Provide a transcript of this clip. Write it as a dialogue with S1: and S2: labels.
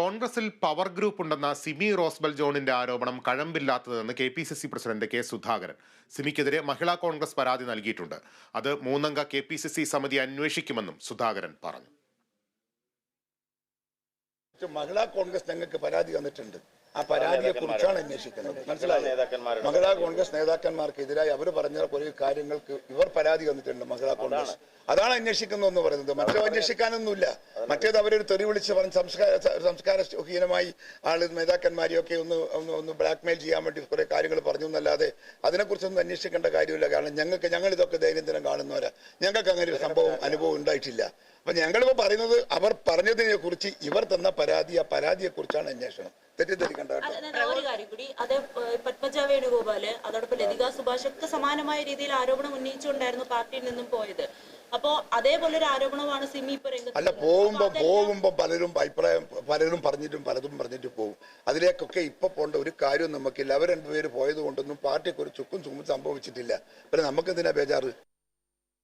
S1: കോൺഗ്രസിൽ power group ഉണ്ടെന്ന സിമി റോസ്ബൽ ജോണിന്റെ ആരോപണം കഴമ്പില്ലാത്തതെന്ന് K P C C president K Sudhakaran സിമിക്കെതിരെ Mahila Congress പരാതി നൽകിയിട്ടുണ്ട്. അത് മൂന്നംഗ കെ പി സി സി സമിതി അന്വേഷിക്കുമെന്നും സുധാകരൻ പറഞ്ഞു.
S2: മഹിളാ കോൺഗ്രസ് ഞങ്ങൾക്ക് പരാതി തന്നിട്ടുണ്ട്. ആ പരാതിയെ കുറിച്ചാണ് അന്വേഷിക്കുന്നത് മനസ്സിലായി? മഹിളാ കോൺഗ്രസ് നേതാക്കന്മാർക്കെതിരായി അവർ പറഞ്ഞ കുറേ കാര്യങ്ങൾക്ക് ഇവർ പരാതി വന്നിട്ടുണ്ട് മഹിളാ കോൺഗ്രസ്. അതാണ് അന്വേഷിക്കുന്നതെന്ന് പറയുന്നത്. മറ്റോ അന്വേഷിക്കാനൊന്നുമില്ല. മറ്റേത് അവരൊരു തെറി വിളിച്ച് പറഞ്ഞ് സംസ്കാര സംസ്കാരഹീനമായി ആൾ നേതാക്കന്മാരെയൊക്കെ ഒന്ന് ഒന്ന് ഒന്ന് ബ്ലാക്ക്മെയിൽ ചെയ്യാൻ വേണ്ടി കുറേ കാര്യങ്ങൾ പറഞ്ഞു എന്നല്ലാതെ അതിനെക്കുറിച്ചൊന്നും അന്വേഷിക്കേണ്ട കാര്യമില്ല. കാരണം ഞങ്ങൾക്ക് ഞങ്ങൾ ഇതൊക്കെ ദൈനംദിനം കാണുന്നവരാ. ഞങ്ങൾക്ക് അങ്ങനെ ഒരു സംഭവം അനുഭവം ഉണ്ടായിട്ടില്ല. അപ്പൊ ഞങ്ങളിപ്പോ പറയുന്നത് അവർ പറഞ്ഞതിനെ കുറിച്ച് ഇവർ തന്ന പരാതി ആ പരാതിയെ കുറിച്ചാണ് അന്വേഷണം. തെറ്റിദ്ധരിക്കേണ്ട
S3: ഒരു കാര്യം കൂടി. അത് ഏഹ്, പത്മജ വേണുഗോപാൽ അതോടൊപ്പം ലതിക സുഭാഷ് ഒക്കെ സമാനമായ രീതിയിൽ ആരോപണം ഉന്നയിച്ചുകൊണ്ടായിരുന്നു പാർട്ടിയിൽ നിന്നും പോയത്. അപ്പോ അതേപോലെ ഒരു ആരോപണമാണ് സിമി ഇപ്പൊ
S2: അല്ല. പോകുമ്പോ പോകുമ്പോ പലരും അഭിപ്രായം പലരും പറഞ്ഞിട്ടും പലതും പറഞ്ഞിട്ട് പോകും. അതിലേക്കൊക്കെ ഇപ്പൊ പോണ്ട ഒരു കാര്യവും നമുക്കില്ല. അവർ രണ്ടുപേര് പോയത് കൊണ്ടൊന്നും പാർട്ടിക്ക് ഒരു ചുക്കും ചുക്കും സംഭവിച്ചിട്ടില്ല. പിന്നെ നമുക്ക് എന്തിനാ ബേജാറ്?